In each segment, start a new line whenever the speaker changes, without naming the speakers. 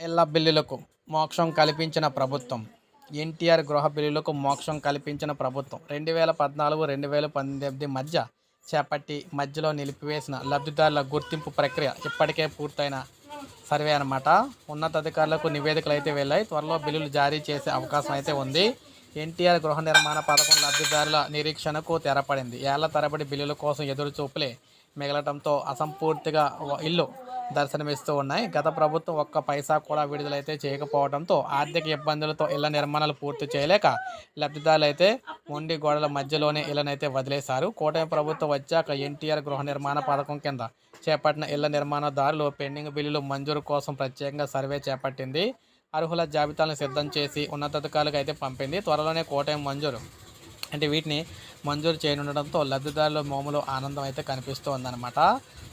ఇళ్ళ బిల్లులకు మోక్షం కల్పించిన ప్రభుత్వం. ఎన్టీఆర్ గృహ బిల్లులకు మోక్షం కల్పించిన ప్రభుత్వం. రెండు వేల పద్నాలుగు రెండు వేల పంతొమ్మిది మధ్య చేపట్టి మధ్యలో నిలిపివేసిన లబ్ధిదారుల గుర్తింపు ప్రక్రియ ఇప్పటికే పూర్తయిన సర్వే అనమాట ఉన్నతాధికారులకు నివేదికలు అయితే వెళ్ళాయి. త్వరలో బిల్లులు జారీ చేసే అవకాశం అయితే ఉంది. ఎన్టీఆర్ గృహ నిర్మాణ పథకం లబ్ధిదారుల నిరీక్షణకు తెరపడింది. ఏళ్ళ తరబడి బిల్లుల కోసం ఎదురు చూపులే మిగలటంతో అసంపూర్తిగా ఇల్లు దర్శనమిస్తూ ఉన్నాయి. గత ప్రభుత్వం ఒక్క పైసా కూడా విడుదలైతే చేయకపోవడంతో ఆర్థిక ఇబ్బందులతో ఇళ్ళ నిర్మాణాలు పూర్తి చేయలేక లబ్ధిదారులు అయితే మొండి గోడల మధ్యలోనే ఇళ్ళనైతే వదిలేశారు. కూటమి ప్రభుత్వం వచ్చాక ఎన్టీఆర్ గృహ నిర్మాణ పథకం కింద చేపట్టిన ఇళ్ళ నిర్మాణదారులు పెండింగ్ బిల్లులు మంజూరు కోసం ప్రత్యేకంగా సర్వే చేపట్టింది. అర్హుల జాబితాలను సిద్ధం చేసి ఉన్నతాధికారులకు అయితే పంపింది. త్వరలోనే కూటమి మంజూరు. అంటే వీటిని మంజూరు చేయనుండడంతో లబ్ధిదారుల మోములో ఆనందం అయితే కనిపిస్తూ ఉందన్నమాట.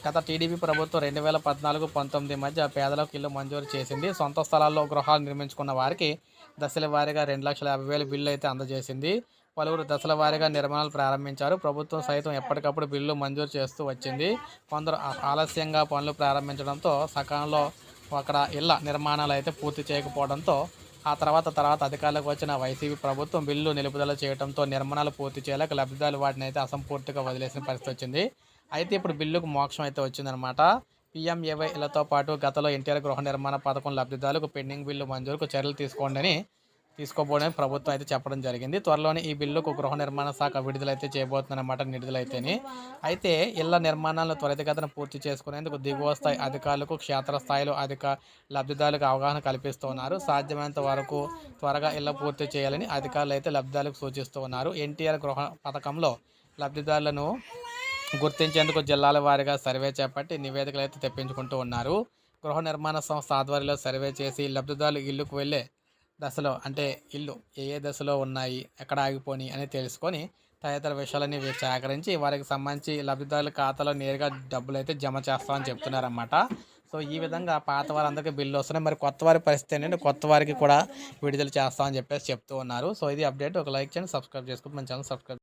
గత టీడీపీ ప్రభుత్వం రెండు వేల పద్నాలుగు పంతొమ్మిది మధ్య పేదలకు ఇల్లు మంజూరు చేసింది. సొంత స్థలాల్లో గృహాలు నిర్మించుకున్న వారికి దశల వారీగా రెండు లక్షల యాభై వేల బిల్లు అయితే అందజేసింది. పలువురు దశల వారీగా నిర్మాణాలు ప్రారంభించారు. ప్రభుత్వం సైతం ఎప్పటికప్పుడు బిల్లు మంజూరు చేస్తూ వచ్చింది. కొందరు ఆలస్యంగా పనులు ప్రారంభించడంతో సకాలంలో అక్కడ ఇళ్ళ నిర్మాణాలు అయితే పూర్తి చేయకపోవడంతో ఆ తర్వాత తర్వాత అధికారులకు వచ్చిన వైసీపీ ప్రభుత్వం బిల్లు నిలుపుదల చేయడంతో నిర్మాణాలు పూర్తి చేయలేక లబ్ధిదారులు వాటిని అయితే అసంపూర్తిగా వదిలేసిన పరిస్థితి వచ్చింది. అయితే ఇప్పుడు బిల్లుకు మోక్షం అయితే వచ్చిందనమాట పీఎంఏవైలతో పాటు గతంలో ఎన్టీఆర్ గృహ నిర్మాణ పథకం లబ్ధిదారులకు పెండింగ్ బిల్లు మంజూరుకు చర్యలు తీసుకోండి అని తీసుకోబోడని ప్రభుత్వం అయితే చెప్పడం జరిగింది. త్వరలోనే ఈ బిల్లుకు గృహ నిర్మాణ శాఖ విడుదలైతే చేయబోతుందన్నమాట నిడుదలైతేనే. అయితే ఇళ్ళ నిర్మాణాలను త్వరితగతిన పూర్తి చేసుకునేందుకు దిగువ స్థాయి అధికారులకు క్షేత్రస్థాయిలో అధిక లబ్ధిదారులకు అవగాహన కల్పిస్తున్నారు. సాధ్యమైనంత వరకు త్వరగా ఇళ్ళ పూర్తి చేయాలని అధికారులు అయితే లబ్ధిదారులకు సూచిస్తూ ఉన్నారు ఎన్టీఆర్ గృహ పథకంలో లబ్ధిదారులను గుర్తించేందుకు జిల్లాల వారీగా సర్వే చేపట్టి నివేదికలు అయితే తెప్పించుకుంటూ ఉన్నారు. గృహ నిర్మాణ సంస్థ ఆధ్వర్యంలో సర్వే చేసి లబ్ధిదారులు ఇల్లుకు వెళ్ళే దశలో అంటే ఇల్లు ఏ ఏ దశలో ఉన్నాయి ఎక్కడ ఆగిపోయి అని తెలుసుకొని తదితర విషయాలన్నీ సేకరించి వారికి సంబంధించి లబ్ధిదారుల ఖాతాలో నేరుగా డబ్బులు అయితే జమ చేస్తామని చెప్తున్నారన్నమాట. సో ఈ విధంగా పాత వారందరికీ బిల్లు వస్తున్నాయి. మరి కొత్త వారి పరిస్థితి ఏంటంటే కొత్త వారికి కూడా విడుదల చేస్తామని చెప్పేసి చెప్తూ ఉన్నారు. సో ఇది అప్డేట్. ఒక లైక్ చేయండి సబ్స్క్రైబ్ చేసుకుంటే మన ఛానల్ సబ్స్క్రైబ్